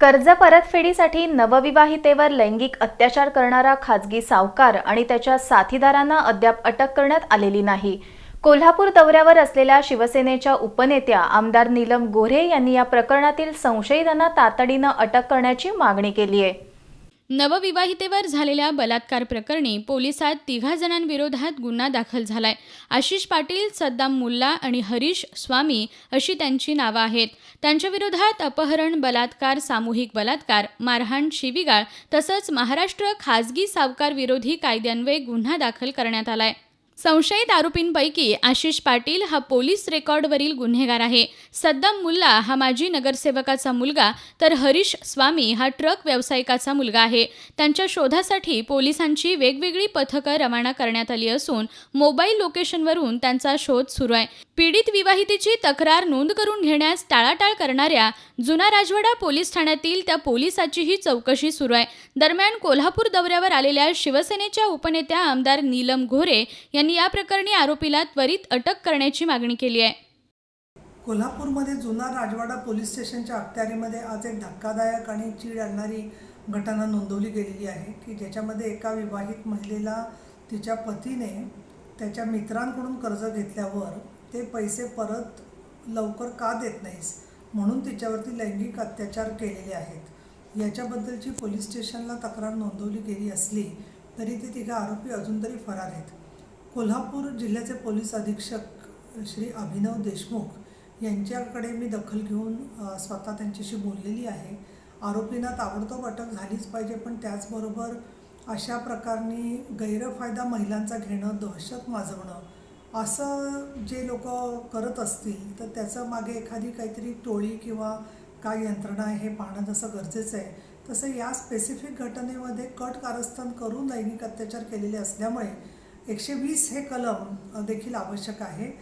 कर्ज परतफेडीसाठी नवविवाहितेवर लैंगिक अत्याचार करणारा खाजगी सावकार आणि त्याच्या साथीदारांना अद्याप अटक करण्यात आलेली नाही. कोल्हापूर दौऱ्यावर असलेल्या शिवसेनेच्या उपनेत्या आमदार नीलम गोऱ्हे यांनी या प्रकरणातील संशयितांना तातडीनं अटक करण्याची मागणी केली आहे नवविवाहितेवर झालेल्या बलात्कार प्रकरणी पोलिसात तिघा जणांविरोधात गुन्हा दाखल झालाय. आशिष पाटील सद्दाम मुल्ला आणि हरीश स्वामी अशी त्यांची नावं आहेत. त्यांच्या विरोधात अपहरण बलात्कार सामूहिक बलात्कार मारहाण शिवीगाळ तसंच महाराष्ट्र खाजगी सावकार विरोधी कायद्यान्वये गुन्हा दाखल करण्यात आलाय. संशयित आरोपींपैकी आशिष पाटील हा पोलीस रेकॉर्डवरील गुन्हेगार आहे. सद्दाम मुल्ला हा माजी नगरसेवकाचा मुलगा तर हरीश स्वामी हा ट्रक व्यावसायिकाचा मुलगा आहे. त्यांच्या शोधासाठी पोलिसांची वेगवेगळी पथकं रवाना करण्यात आली असून मोबाईल लोकेशनवरून त्यांचा शोध सुरू आहे. पीडित विवाहितेची तक्रार नोंद करून घेण्यास टाळाटाळ करणाऱ्या जुना राजवाडा पोलीस ठाण्यातील त्या पोलिसाचीही चौकशी सुरू आहे. दरम्यान कोल्हापूर दौऱ्यावर आलेल्या शिवसेनेच्या उपनेत्या आमदार नीलम घोरे यांनी या प्रकरणी आरोपीला त्वरित अटक करण्याची मागणी केली आहे. कोल्हापूरमध्ये जुना राजवाडा पोलीस स्टेशनच्या अखत्यारीमध्ये आज एक धक्कादायक आणि चीड आणणारी घटना नोंदवली गेलेली आहे की ज्याच्यामध्ये एका विवाहित महिलेला तिच्या पतीने त्याच्या मित्रांकडून कर्ज घेतल्यावर ते पैसे परत लवकर का देत नाहीस म्हणून तिच्यावरती लैंगिक अत्याचार केलेले आहेत. याच्याबद्दलची पोलीस स्टेशनला तक्रार नोंदवली गेली असली तरी ते तिघा आरोपी अजून तरी फरार आहेत. कोल्हापूर जिल्ह्याचे पोलीस अधीक्षक श्री अभिनव देशमुख यांच्याकडे मी दखल घेऊन स्वतः त्यांच्याशी बोललेली आहे. आरोपींना ताबडतोब अटक झालीच पाहिजे पण त्याचबरोबर अशा प्रकारनी गैरफायदा महिलांचा घेणं दहशत माजवणं असं जे लोक करत असतील तर त्याचं मागे एखादी काहीतरी टोळी किंवा काय यंत्रणा आहे हे पाहणं जसं गरजेचं आहे तसं या स्पेसिफिक घटनेमध्ये कट कारस्थान करून लैंगिक अत्याचार केलेले असल्यामुळे एकशे वीस हे कलम देखील आवश्यक आहे.